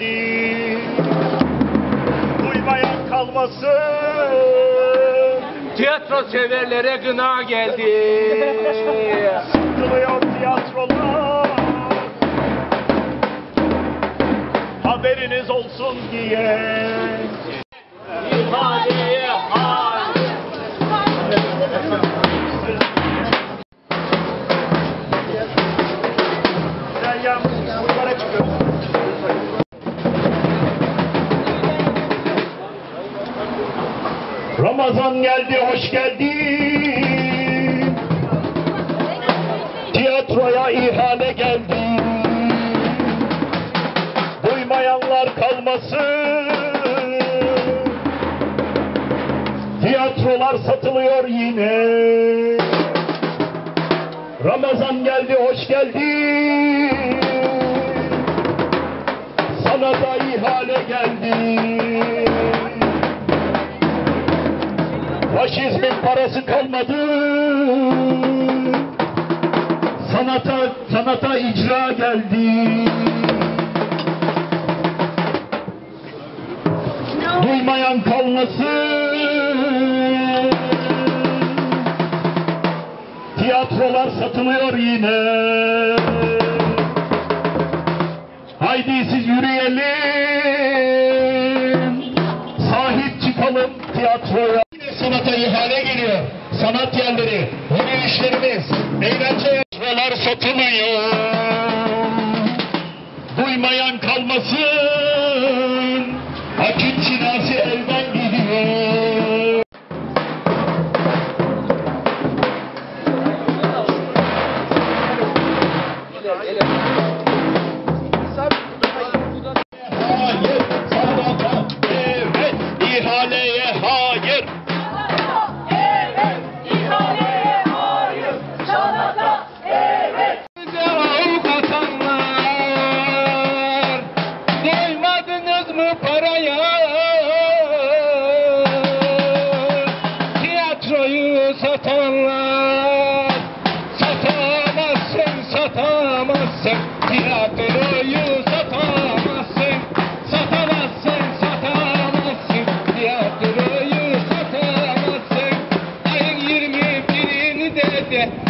geldi. Duymayan kalmasın. Tiyatro severlere gına geldi. Sıkılıyor tiyatrolar. Haberiniz olsun diye. Ramazan geldi, hoş geldin. Tiyatroya ihale geldi. Duymayanlar kalmasın. Tiyatrolar satılıyor yine. Ramazan geldi, hoş geldin. Sana da ihale geldi. Faşizmin parası kalmadı. Sanata, sanata icra geldi. Duymayan kalmasın. Tiyatrolar satılıyor yine. Haydi siz yürüyelim. Sahip çıkalım tiyatroya. Sanata ihale geliyor. Sanat yerleri, yürüyüşlerimiz, eğlence tiyatrolar satılıyor. Duymayan kalmasın.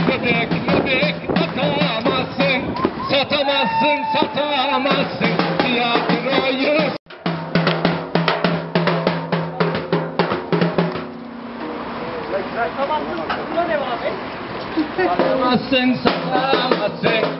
Bebek bebek atamazsın. Satamazsın, satamazsın. Tiyatroyu satamazsın, satamazsın. Değil,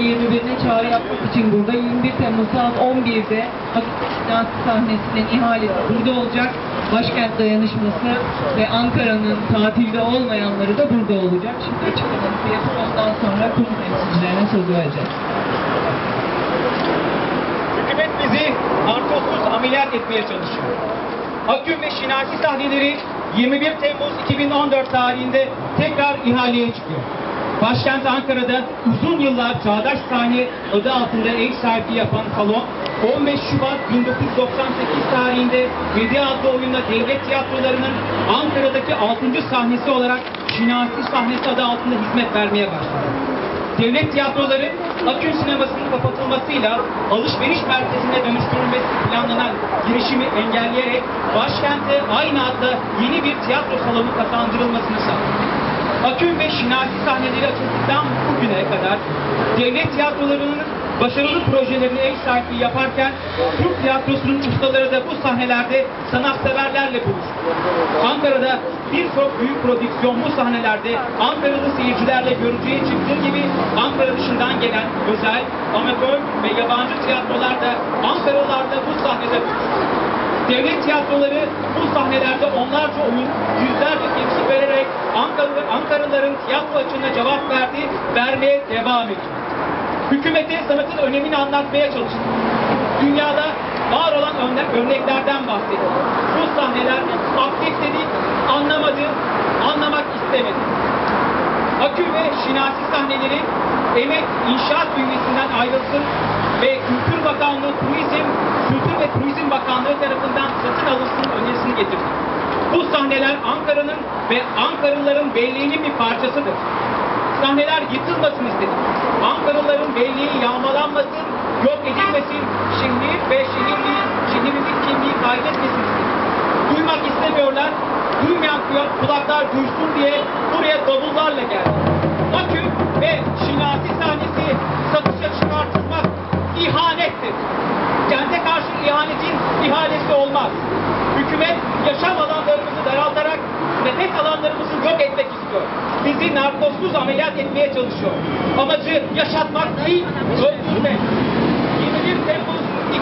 21'de çağrı yapmak için burada. 21 Temmuz saat 11'de Akit sahnesinin ihalesi burada olacak. Başkent dayanışması ve Ankara'nın tatilde olmayanları da burada olacak. Şimdi açıklaması yapıp ondan sonra kurum temsilcilerine sözü vereceğiz. Hükümet bizi artozsuz ameliyat etmeye çalışıyor. Akgün ve Şinasi sahneleri 21 Temmuz 2014 tarihinde tekrar ihaleye çıkıyor. Başkent Ankara'da uzun yıllar Çağdaş Sahne adı altında ev sahipliği yapan salon 15 Şubat 1998 tarihinde 7 adlı oyunda devlet tiyatrolarının Ankara'daki 6. sahnesi olarak Şinasi sahnesi adı altında hizmet vermeye başladı. Devlet tiyatroları Akün sinemasının kapatılmasıyla alışveriş merkezine dönüştürülmesi planlanan girişimi engelleyerek başkente aynı adda yeni bir tiyatro salonu kazandırılmasını sağladı. Akün ve Şinasi sahneleri açıldıktan bugüne kadar devlet tiyatrolarının başarılı projelerini ev sahipliği yaparken Türk tiyatrosunun ustaları da bu sahnelerde sanatseverlerle buluştu. Ankara'da birçok büyük prodüksiyon bu sahnelerde Ankaralı seyircilerle göreceği çıktığı gibi Ankara dışından gelen özel, amatör ve yabancı tiyatrolar da Ankaralılar da bu sahnede buluştu. Devlet tiyatroları bu sahnelerde onlarca oyun, yüzlerce temsil vererek Ankaralı, Ankaralıların tiyatro açığına cevap verdi, vermeye devam ediyor. Hükümete sanatın önemini anlatmaya çalıştı. Dünyada var olan örne- örneklerden bahsetti. Bu sahneler aktif dedik, anlamadı, anlamak istemedi. Akü ve şinasi sahneleri emek inşaat bünyesinden ayrılsın ve Kültür Bakanlığı Turizm, Kültür ve Turizm Bakanlığı tarafından satın alınsın önerisini getirdik. Bu sahneler Ankara'nın ve Ankaralıların belleğinin bir parçasıdır. Sahneler yıkılmasın istedik. Ankaralıların belleği yağmalanmasın, yok edilmesin, şehir ve şehirliği, şehrimizin kimliği kaybetmesin istedik. Duymak istemiyorlar, kulaklar duysun diye buraya davullarla geldik. Akü ve şinasi sahnesi satışa çıkartılmak ihanettir. Kente karşı ihanetin ihalesi olmaz. Hükümet yaşam alanlarımızı daraltarak nefes alanlarımızı yok etmek istiyor. Bizi narkozsuz ameliyat etmeye çalışıyor. Amacı yaşatmak değil, öldürmek.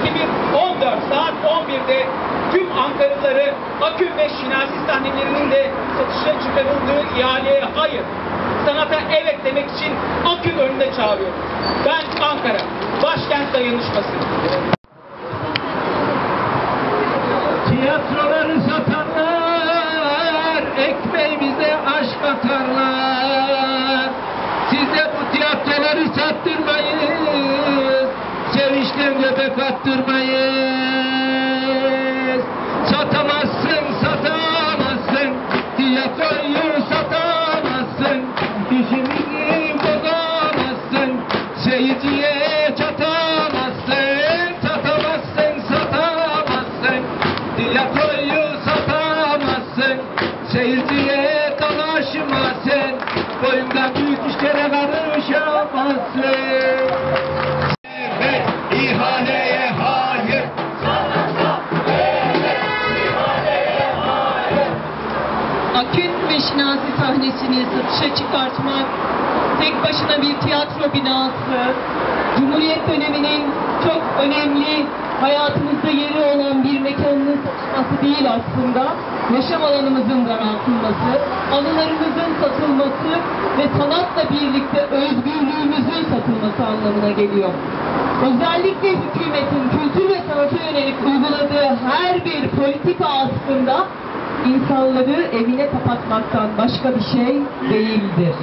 21 Temmuz 2014 saat 11'de tüm Ankaralıları Akü ve Şinasi sahnelerinin de satışa çıkarıldığı ihaleye hayır, sanata evet demek için Akü önüne çağırıyorum. Ben Ankara, başkent dayanışması. Göbek attırmayız. Satamazsın, satamazsın. Tiyatroyu satamazsın. İşimizi bozamazsın. Seyirciye çatamazsın. Satamazsın, satamazsın. Tiyatroyu satamazsın. Seyirciye dalaşmazsın. Boyundan büyük işlere karışamazsın. Sahnesini satışa çıkartmak, tek başına bir tiyatro binası, Cumhuriyet döneminin çok önemli hayatımızda yeri olan bir mekanın satılması değil aslında. Yaşam alanımızın daraltılması, anılarımızın satılması ve sanatla birlikte özgürlüğümüzün satılması anlamına geliyor. Özellikle hükümetin kültür ve sanata yönelik uyguladığı her bir politika aslında insanları evine kapatmaktan başka bir şey değildir.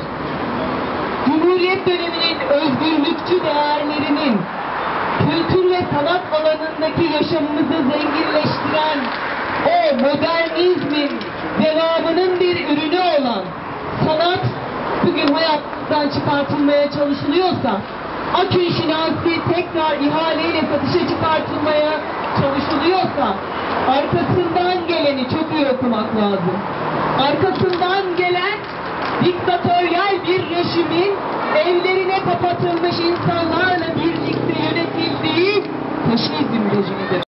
Cumhuriyet döneminin özgürlükçü değerlerinin kültür ve sanat alanındaki yaşamımızı zenginleştiren o modernizmin devamının bir ürünü olan sanat bugün hayatımızdan çıkartılmaya çalışılıyorsa Akün Şinasi tekrar ihaleyle satışa çıkartılmaya çalışılıyorsa arkasından geleni çok iyi okumak lazım. Arkasından gelen diktatöryel bir rejimin evlerine kapatılmış insanlarla birlikte yönetildiği faşizm rejimidir.